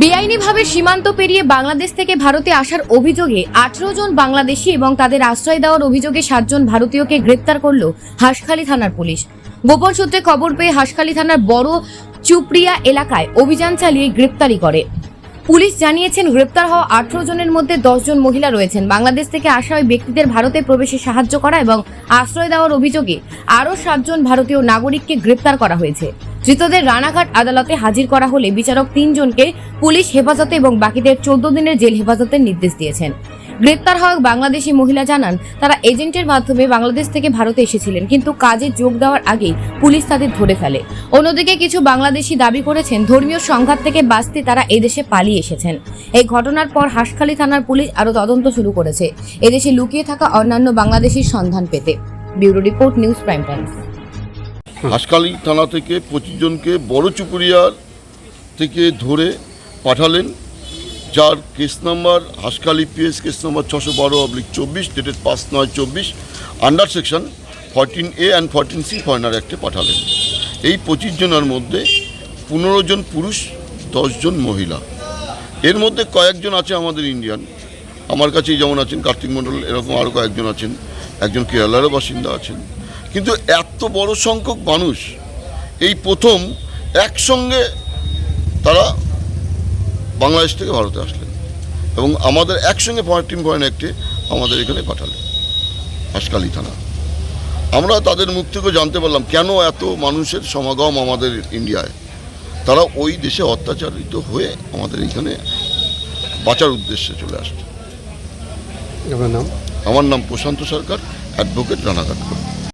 বেআইনিভাবে সীমান্ত পেরিয়ে বাংলাদেশ থেকে ভারতে আসার অভিযোগে আঠেরো জন বাংলাদেশি এবং তাদের আশ্রয় দেওয়ার অভিযোগে সাতজন ভারতীয়কে গ্রেপ্তার করল হাসখালী থানার পুলিশ। গোপন সূত্রে খবর পেয়ে হাসখালী থানার বড় চুপড়িয়া এলাকায় অভিযান চালিয়ে গ্রেপ্তারি করে। পুলিশ জানিয়েছেন, গ্রেপ্তার হওয়া আঠেরো জনের মধ্যে জন মহিলা রয়েছেন। বাংলাদেশ থেকে আসা ওই ব্যক্তিদের ভারতে প্রবেশে সাহায্য করা এবং আশ্রয় দেওয়ার অভিযোগে আরও সাতজন ভারতীয় নাগরিককে গ্রেপ্তার করা হয়েছে। ধৃতদের রানাঘাট আদালতে হাজির করা হলে বিচারক তিনজনকে পুলিশ হেফাজতে এবং বাকিদের চোদ্দ দিনের জেল হেফাজতের নির্দেশ দিয়েছেন। গ্রেপ্তার হওয়া বাংলাদেশি মহিলা জানান, তারা এজেন্টের মাধ্যমে বাংলাদেশ থেকে ভারতে এসেছিলেন, কিন্তু কাজে যোগ দেওয়ার আগেই পুলিশ তাদের ধরে ফেলে। অন্যদিকে কিছু বাংলাদেশি দাবি করেছেন, ধর্মীয় সংঘাত থেকে বাঁচতে তারা এদেশে পালিয়ে এসেছেন। এই ঘটনার পর হাসখালী থানার পুলিশ আরও তদন্ত শুরু করেছে। এদেশে লুকিয়ে থাকা অন্যান্য বাংলাদেশির সন্ধান পেতে। Bureau report, news prime times. Hanskhali থানা থেকে পঁচিশ জনকে বড় থেকে ধরে পাঠালেন, যার case number Hanskhali PS case number ছশো বারো অবলিক চব্বিশ ডেটেড পাঁচ নয় চব্বিশ under section fourteen A and fourteen C foreigner অ্যাক্টে পাঠালেন। এই পঁচিশ জনের মধ্যে পনেরো জন পুরুষ জন মহিলা। এর মধ্যে কয়েকজন আছে আমাদের ইন্ডিয়ান আমার কাছেই যেমন আছেন কার্তিক মণ্ডল, এরকম আরও কয়েকজন আছেন। একজন কেরালারও বাসিন্দা আছেন। কিন্তু এত বড় সংখ্যক মানুষ এই প্রথম একসঙ্গে তারা বাংলাদেশ থেকে ভারতে আসলেন এবং আমাদের একসঙ্গে ফরটিন পয়েন্ট একটি আমাদের এখানে পাঠালেন হাসকালি থানা। আমরা তাদের মুখ থেকে জানতে পারলাম কেন এত মানুষের সমাগম আমাদের ইন্ডিয়ায়। তারা ওই দেশে অত্যাচারিত হয়ে আমাদের এখানে বাঁচার উদ্দেশ্যে চলে আসছে। আপনার নাম? আমার নাম প্রশান্ত সরকার অ্যাডভোকেট রানাঘাট।